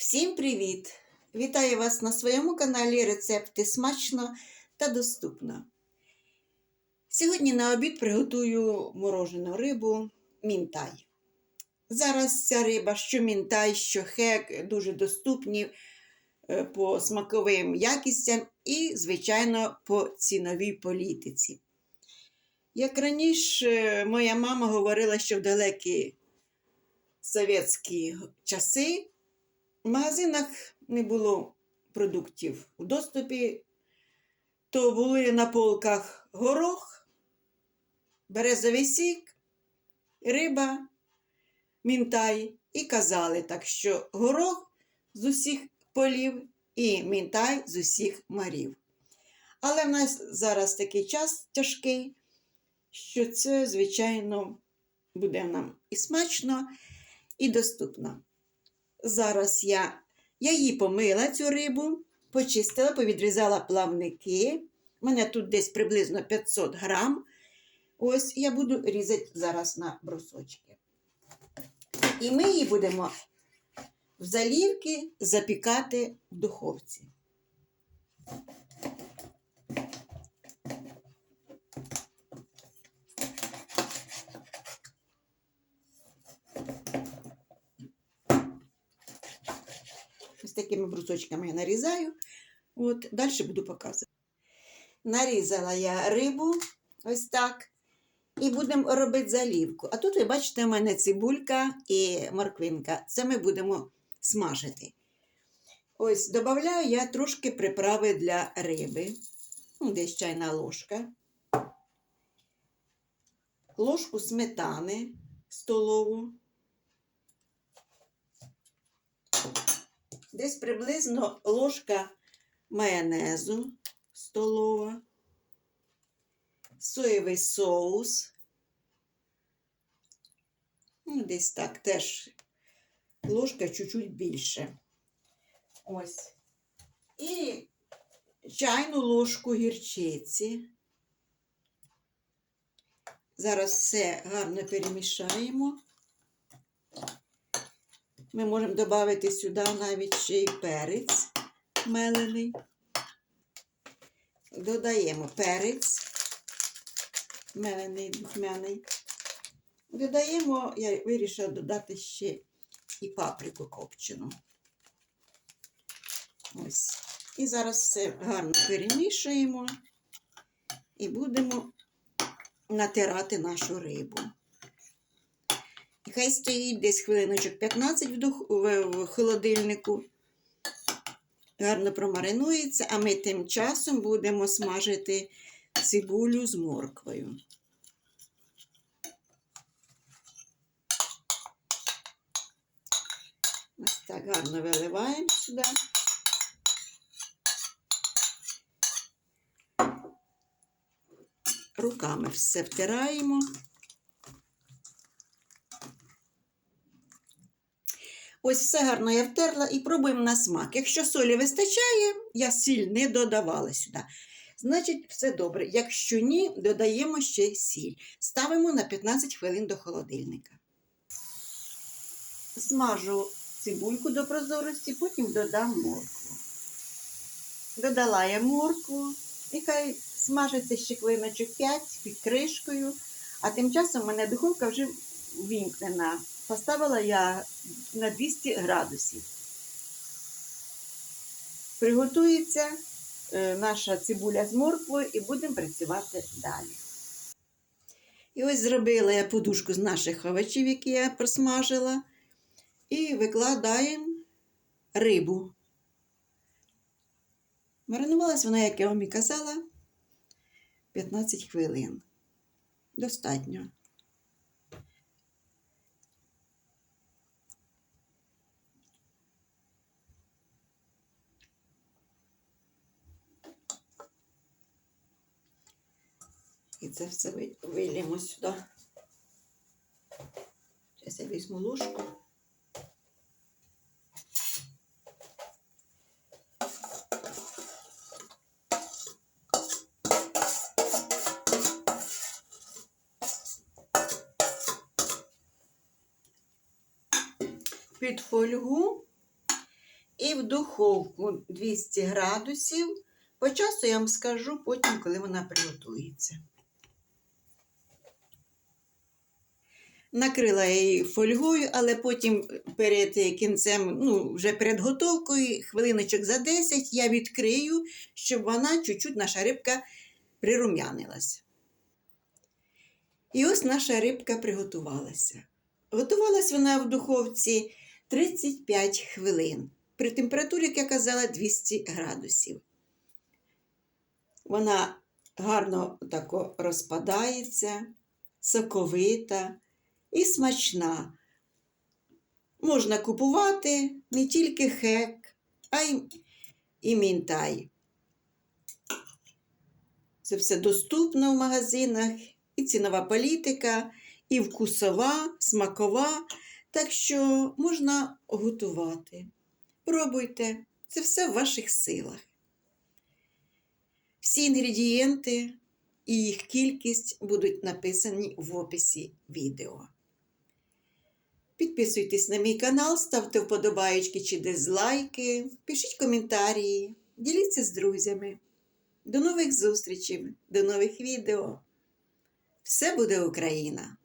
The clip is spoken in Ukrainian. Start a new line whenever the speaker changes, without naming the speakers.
Всім привіт! Вітаю вас на своєму каналі Рецепти смачно та доступно. Сьогодні на обід приготую морожену рибу мінтай. Зараз ця риба, що мінтай, що хек, дуже доступні е, по смаковим якістям і, звичайно, по ціновій політиці. Як раніше моя мама говорила, що в далекі совєтські часи в магазинах не було продуктів у доступі, то були на полках горох, березовий сік, риба, мінтай і казали так, що горох з усіх полів і мінтай з усіх морів. Але в нас зараз такий час тяжкий, що це, звичайно, буде нам і смачно, і доступно. Зараз я, я її помила цю рибу, почистила, повідрізала плавники. У мене тут десь приблизно 500 грам. Ось я буду різати зараз на брусочки. І ми її будемо в залівки запікати в духовці. Ось такими брусочками я нарізаю. От, далі буду показувати. Нарізала я рибу ось так. І будемо робити залівку. А тут, ви бачите, у мене цибулька і морквинка. Це ми будемо смажити. Ось, додаю я трошки приправи для риби. Ну, Десь чайна ложка. Ложку сметани столову. Десь приблизно ложка майонезу столова, соєвий соус. Ну, Десь так теж ложка чуть-чуть більше. Ось. І чайну ложку гірчиці. Зараз все гарно перемішаємо. Ми можемо додати сюди навіть ще й перець мелений. Додаємо перець мелений, духмяний. Додаємо, я вирішила додати ще і паприку копчену. Ось. І зараз все гарно перемішуємо і будемо натирати нашу рибу. Хай стоїть десь хвилиночок 15 в, дух, в, в холодильнику. Гарно промаринується, а ми тим часом будемо смажити цибулю з морквою. Ось так гарно виливаємо сюди. Руками все втираємо. Ось все гарно я втерла і пробуємо на смак. Якщо солі вистачає, я сіль не додавала сюди. Значить, все добре. Якщо ні, додаємо ще сіль. Ставимо на 15 хвилин до холодильника. Смажу цибульку до прозорості, потім додам моркву. Додала я моркву і хай смажиться ще хвилиночок 5 під кришкою, а тим часом у мене духовка вже ввімкнена. Поставила я на 200 градусів. Приготується е, наша цибуля з морквою і будемо працювати далі. І ось зробила я подушку з наших овочів, які я просмажила, і викладаємо рибу. Маринувалась вона, як я вам і казала, 15 хвилин. Достатньо. І це все ви- сюди. Зараз я візьму ложку. Під фольгу і в духовку 200 градусів. По часу я вам скажу потім, коли вона приготується. Накрила її фольгою, але потім перед кінцем, ну, вже перед готовкою, хвилиночок за 10 я відкрию, щоб вона чуть-чуть наша рибка прирум'янилась. І ось наша рибка приготувалася. Готувалась вона в духовці 35 хвилин. При температурі, як я казала, 200 градусів. Вона гарно тако розпадається, соковита і смачна. Можна купувати не тільки хек, а й і мінтай. Це все доступно в магазинах, і цінова політика, і вкусова, смакова. Так що можна готувати. Пробуйте, це все в ваших силах. Всі інгредієнти і їх кількість будуть написані в описі відео. Підписуйтесь на мій канал, ставте вподобайки чи дизлайки, пишіть коментарі, діліться з друзями. До нових зустрічей, до нових відео. Все буде Україна!